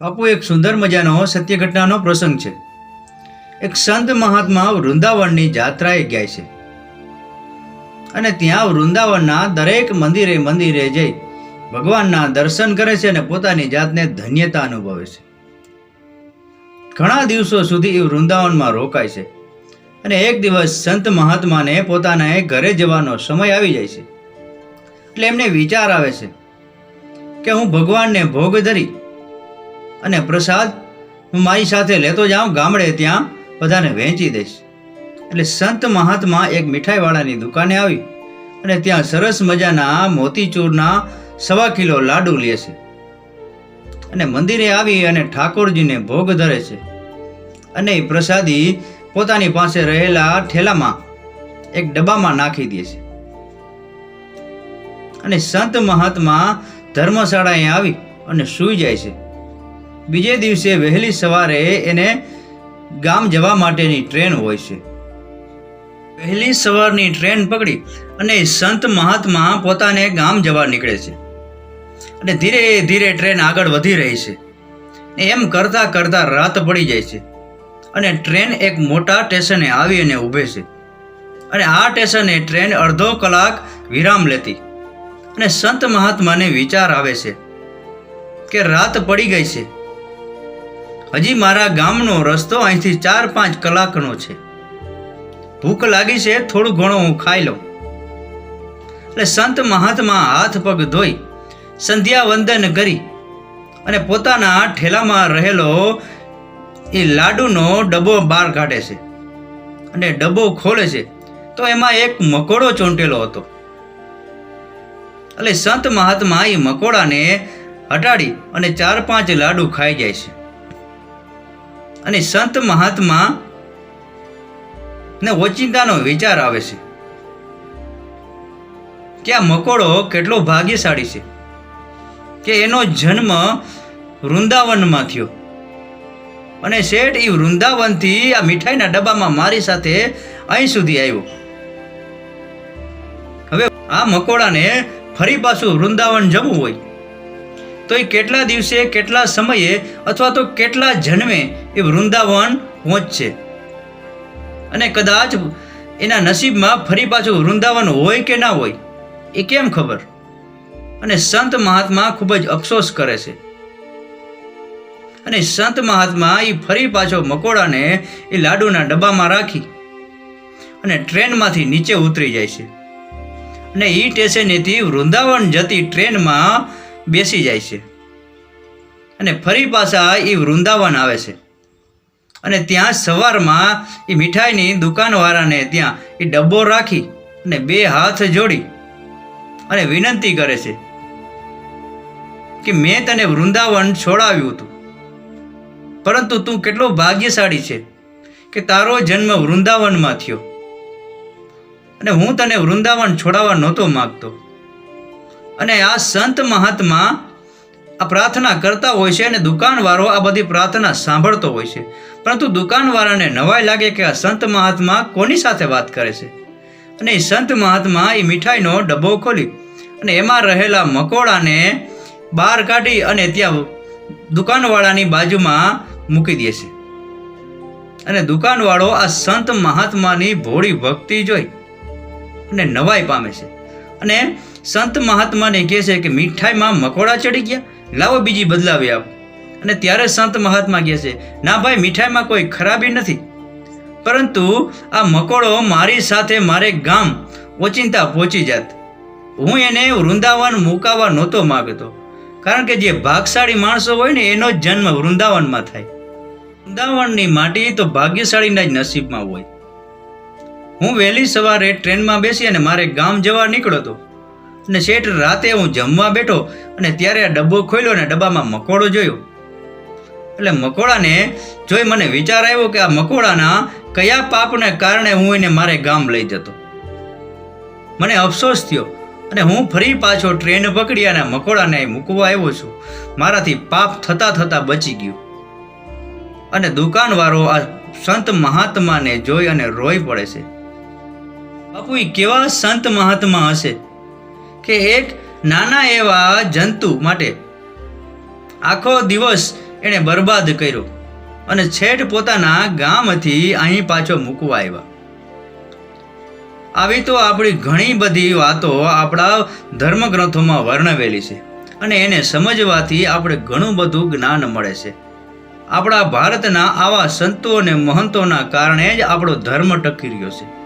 બાપુ, એક સુંદર મજાનો સત્ય ઘટનાનો પ્રસંગ છે. એક સંત મહાત્મા વૃંદાવનની જાત્રાએ ગયા છે. અને ત્યાં વૃંદાવનના દરેક મંદિરે મંદિરે જઈ ભગવાનના દર્શન કરે છે અને પોતાની જાતને ધન્યતા અનુભવે છે. ઘણા દિવસો સુધી એ વૃંદાવનમાં રોકાય છે અને એક દિવસ સંત મહાત્માને પોતાના ઘરે જવાનો સમય આવી જાય છે. એટલે એમને વિચાર આવે છે કે હું ભગવાનને ભોગ ધરી અને પ્રસાદ હું મારી સાથે લેતો જાઉં ગામડે ત્યાં બધાને વહેંચી દઈશ. એટલે સંત મહાત્મા એક મીઠાઈવાળાની દુકાને આવી અને ત્યાં સરસ મજાના મોતીચૂરના સવા કિલો લાડુ લે છે. અને મંદિરે આવી અને ઠાકોરજીને ભોગ ધરે છે. અને એ પ્રસાદી પોતાની પાસે રહેલા ઠેલામાં એક ડબ્બામાં નાખી દે છે. અને સંત મહાત્મા ધર્મશાળાએ આવી અને સૂઈ જાય છે. બીજે દિવસે વહેલી સવારે એને ગામ જવા માટેની ટ્રેન હોય છે. વહેલી સવારની ટ્રેન પકડી અને સંત મહાત્મા પોતાને ગામ જવા નીકળે છે. અને ધીરે ધીરે ટ્રેન આગળ વધી રહી છે. એમ કરતાં કરતાં રાત પડી જાય છે. અને ટ્રેન એક મોટા સ્ટેશને આવી અને ઊભે છે. અને આ સ્ટેશને ટ્રેન અડધો કલાક વિરામ લેતી. અને સંત મહાત્માને વિચાર આવે છે કે રાત પડી ગઈ છે. હજી મારા ગામનો રસ્તો અહીંથી ચાર પાંચ કલાકનો છે. ભૂખ લાગી છે, થોડું ઘણું હું ખાઈ લઉં. એટલે સંત મહાત્મા હાથ પગ ધોઈ સંધ્યા વંદન કરી અને પોતાના ઠેલામાં રહેલો એ લાડુનો ડબ્બો બહાર કાઢે છે અને ડબ્બો ખોલે છે, તો એમાં એક મકોડો ચોંટેલો હતો. એટલે સંત મહાત્મા એ મકોડાને હટાડી અને ચાર પાંચ લાડુ ખાઈ જાય છે. અને સંત મહાત્મા ને ઓચિંતાનો વિચાર આવે છે કે આ મકોડો કેટલો ભાગ્યશાળી છે કે એનો જન્મ વૃંદાવનમાં થયો. અને શેઠ એ વૃંદાવનથી આ મીઠાઈના ડબ્બામાં મારી સાથે અહીં સુધી આવ્યો. હવે આ મકોડાને ફરી પાછું વૃંદાવન જવું હોય. તો એ કેટલા દિવસે, કેટલા સમયે અથવા તો કેટલા જન્મે એ વૃંદાવન પહોંચશે? અને કદાચ એના નસીબમાં ફરી પાછું વૃંદાવન હોય કે ના હોય, એ કેમ ખબર? અને સંત મહાત્મા ખૂબ જ અફસોસ કરે છે. અને સંત મહાત્મા એ ફરી પાછો મકોડાને એ લાડુના ડબ્બામાં રાખી અને ટ્રેનમાંથી નીચે ઉતરી જાય છે. અને એ સ્ટેશનેથી વૃંદાવન જતી ટ્રેનમાં બેસી જાય છે. અને ફરી પાછા એ વૃંદાવન આવે છે. અને ત્યાં સવારમાં એ મીઠાઈની દુકાનવાળાને ત્યાં એ ડબ્બો રાખી અને બે હાથ જોડી અને વિનંતી કરે છે કે મેં તને વૃંદાવન છોડાવ્યું હતું. પરંતુ તું કેટલો ભાગ્યશાળી છે કે તારો જન્મ વૃંદાવનમાં થયો. અને હું તને વૃંદાવન છોડાવવા નહોતો માગતો. અને આ સંત મહાત્મા આ પ્રાર્થના કરતા હોય છે અને દુકાનવાળો આ બધી પ્રાર્થના સાંભળતો હોય છે. પરંતુ દુકાનવાળાને નવાઈ લાગે કે આ સંત મહાત્મા કોની સાથે વાત કરે છે. અને એ સંત મહાત્મા એ મીઠાઈનો ડબ્બો ખોલી અને એમાં રહેલા મકોડાને બહાર કાઢી અને ત્યાં દુકાનવાળાની બાજુમાં મૂકી દે છે. અને દુકાનવાળો આ સંત મહાત્માની ભોળી ભક્તિ જોઈ અને નવાઈ પામે છે. અને સંત મહાત્માને કહે છે કે મીઠાઈમાં મકોડા ચડી ગયા. લાવો બીજી બદલાવી આપ. અને ત્યારે સંત મહાત્મા કહે છે, ના ભાઈ, મીઠાઈમાં કોઈ ખરાબી નથી. પરંતુ આ મકોડો મારી સાથે મારે ગામ ઓચિંતા પહોંચી જાત. હું એને વૃંદાવન મુકાવા નહોતો માગતો. કારણ કે જે ભાગશાળી માણસો હોય ને, એનો જ જન્મ વૃંદાવનમાં થાય. વૃંદાવનની માટી તો ભાગ્યશાળીના જ નસીબમાં હોય. હું વહેલી સવારે ટ્રેનમાં બેસી અને મારે ગામ જવા નીકળ્યો હતો અને શેઠ રાતે હું જમવા બેઠો અને ત્યારે આ ડબ્બો ખોલ્યો અને ડબ્બામાં મકોડો જોયો. એટલે મકોડાને જોઈ મને વિચાર આવ્યો કે આ મકોડાના કયા પાપને કારણે હું એને મારે ગામ લઈ જતો. મને અફસોસ થયો અને હું ફરી પાછો ટ્રેન પકડી અને મકોડાને મૂકવા આવ્યો છું. મારાથી પાપ થતા થતા બચી ગયું. અને દુકાનવાળો આ સંત મહાત્માને જોઈ અને રોઈ પડે છે. બાપુ એ કેવા સંત મહાત્મા હશે? કે એક નાના એવા જંતુ માટે આખો દિવસ એણે બરબાદ કર્યો અને છેઠ પોતાના ગામથી અહીં પાછો મૂકવા આવ્યા. આવી તો આપણી ઘણી બધી વાતો આપણા ધર્મગ્રંથોમાં વર્ણવેલી છે અને એને સમજવાથી આપણે ઘણું બધું જ્ઞાન મળે છે. આપણા ભારતના આવા સંતો અને મહંતોના કારણે જ આપણો ધર્મ ટકી રહ્યો છે.